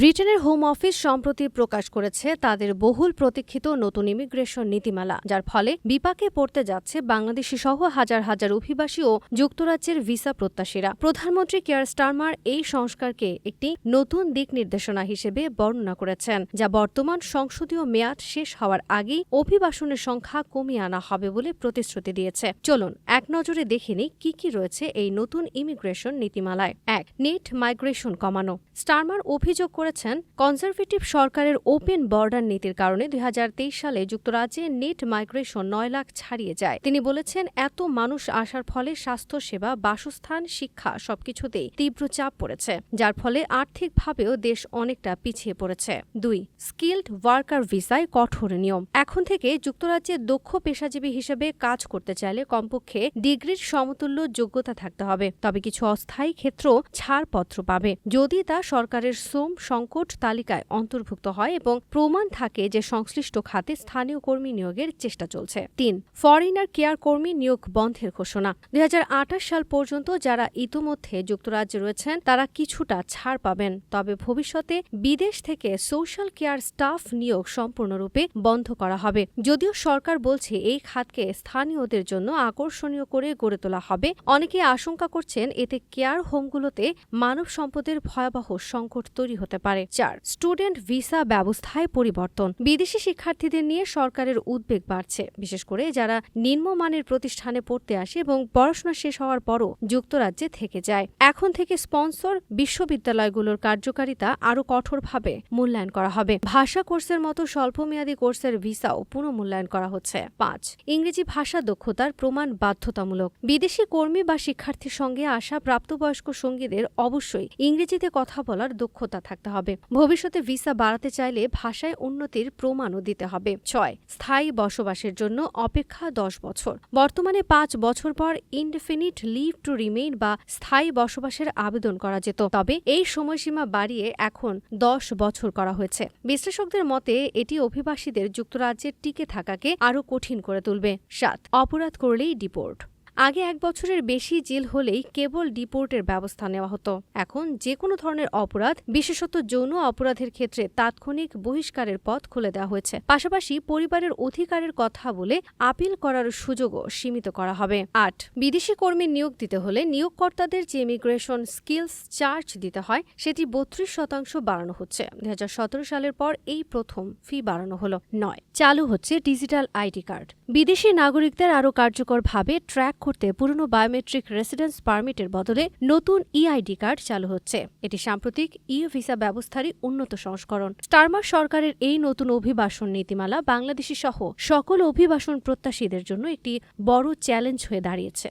ব্রিটেনের home office সম্প্রতি প্রকাশ করেছে তাদের বহুল প্রতীক্ষিত নতুন ইমিগ্রেশন নীতিমালা, যার ফলে বিপাকে পড়তে যাচ্ছে বাংলাদেশি সহ হাজার হাজার অভিবাসী ও যুক্তরাজ্যের ভিসা প্রত্যাশীরা। প্রধানমন্ত্রী কেয়ার স্টারমার এই সংস্কারকে একটি নতুন দিক নির্দেশনা হিসেবে বর্ণনা করেছেন, যা বর্তমান সংসদীয় মেয়াদ শেষ হওয়ার আগেই অভিবাসনের সংখ্যা কমিয়ে আনা হবে বলে প্রতিশ্রুতি দিয়েছে। চলুন, এক নজরে দেখে নিই কি কি রয়েছে এই নতুন ইমিগ্রেশন নীতিমালায়। এক, নেট মাইগ্রেশন কমানো। স্টারমার অভিযোগ করেছেন কনজারভেটিভ সরকারের ওপেন বর্ডার নীতির কারণে দুই হাজার তেইশ সালে যুক্তরাজ্যে নেট মাইগ্রেশন নয় লাখ ছাড়িয়ে যায়। তিনি বলেছেন, এত মানুষ আসার ফলে স্বাস্থ্যসেবা, বাসস্থান, শিক্ষা সবকিছুতেই তীব্র চাপ পড়েছে, যার ফলে আর্থিকভাবেও দেশ অনেকটা পিছিয়ে পড়েছে। দুই, স্কিল্ড ওয়ার্কার ভিসায় কঠোর নিয়ম। এখন থেকে যুক্তরাজ্যে দক্ষ পেশাজীবী হিসেবে কাজ করতে চাইলে কমপক্ষে ডিগ্রির সমতুল্য যোগ্যতা থাকতে হবে। তবে কিছু অস্থায়ী ক্ষেত্র ছাড়পত্র পাবে। যদি তা সরকারের শ্রম সংকট তালিকায় অন্তর্ভুক্ত হয় এবং প্রমাণ থাকে যে সংশ্লিষ্ট খাতে স্থানীয় কর্মী নিয়োগের চেষ্টা চলছে। তিন ফরেনার কেয়ার কর্মী নিয়োগ বন্ধের ঘোষণা। দুই সাল পর্যন্ত যারা ইতোমধ্যে যুক্তরাজ্যে রয়েছেন, তারা কিছুটা ছাড় পাবেন। তবে ভবিষ্যতে বিদেশ থেকে সোশ্যাল কেয়ার স্টাফ নিয়োগ সম্পূর্ণরূপে বন্ধ করা হবে। যদিও সরকার বলছে, এই খাতকে স্থানীয়দের জন্য আকর্ষণীয় করে গড়ে তোলা হবে। অনেকে আশঙ্কা করছেন, এতে কেয়ার হোমগুলোতে মানব সম্পদের ভয়াবহ সংকট তৈরি হতে পারে। চার স্টুডেন্ট ভিসা ব্যবস্থায় পরিবর্তন। বিদেশি শিক্ষার্থীদের নিয়ে সরকারের উদ্বেগ বাড়ছে। বিশেষ করে যারা নিম্নমানের প্রতিষ্ঠানে পড়তে আসে এবং পড়াশোনা শেষ হওয়ার পরও যুক্তরাজ্যে থেকে যায়। এখন থেকে স্পন্সর বিশ্ববিদ্যালয়গুলোর কার্যকারিতা আরও কঠোরভাবে মূল্যায়ন করা হবে। ভাষা কোর্সের মতো স্বল্পমেয়াদী কোর্সের ভিসাও পুনঃমূল্যায়ন করা হচ্ছে। পাঁচ, ইংরেজি ভাষা দক্ষতার প্রমাণ বাধ্যতামূলক। বিদেশি কর্মী বা শিক্ষার্থীর সঙ্গে আসা প্রাপ্তবয়স্ক সঙ্গীদের অবশ্যই ইংরেজিতে কথা বলার দক্ষতা থাকতে হবে। ভবিষ্যতে ভিসা বাড়াতে চাইলে ভাষায় উন্নতির প্রমাণও দিতে হবে। ছয়, স্থায়ী বসবাসের জন্য অপেক্ষা দশ বছর। বর্তমানে পাঁচ বছর পর ইনডেফিনিট লিভ টু রিমেইন বা স্থায়ী বসবাসের আবেদন করা যেত। তবে এই সময়সীমা বাড়িয়ে এখন দশ বছর করা হয়েছে। বিশ্লেষকদের মতে, এটি অভিবাসীদের যুক্তরাজ্যের টিকে থাকাকে আরও কঠিন করে তুলবে। সাত, অপরাধ করলেই ডিপোর্ট। আগে এক বছরের বেশি জেল হলেই কেবল ডিপোর্টের ব্যবস্থা নেওয়া হতো। এখন যে কোনো ধরনের অপরাধ, বিশেষত যৌন অপরাধের ক্ষেত্রে তাৎক্ষণিক বহিষ্কারের পথ খুলে দেওয়া হয়েছে। পাশাপাশি পরিবারের অধিকারের কথা বলে আপিল করার সুযোগও সীমিত করা হবে। আট, বিদেশি কর্মী নিয়োগ দিতে হলে নিয়োগকর্তাদের যে ইমিগ্রেশন স্কিলস চার্জ দিতে হয়, সেটি বত্রিশ শতাংশ বাড়ানো হচ্ছে। দু হাজার সতেরো সালের পর এই প্রথম ফি বাড়ানো হলো। নয়, চালু হচ্ছে ডিজিটাল আইডি কার্ড। বিদেশি নাগরিকদের আরও কার্যকরভাবে ট্র্যাক করতে পুরনো বায়োমেট্রিক রেসিডেন্স পারমিটের বদলে নতুন ইআইডি কার্ড চালু হচ্ছে। এটি সাম্প্রতিক ই ভিসা ব্যবস্থারই উন্নত সংস্করণ। স্টারমার সরকারের এই নতুন অভিবাসন নীতিমালা বাংলাদেশি সহ সকল অভিবাসন প্রত্যাশীদের জন্য একটি বড় চ্যালেঞ্জ হয়ে দাঁড়িয়েছে।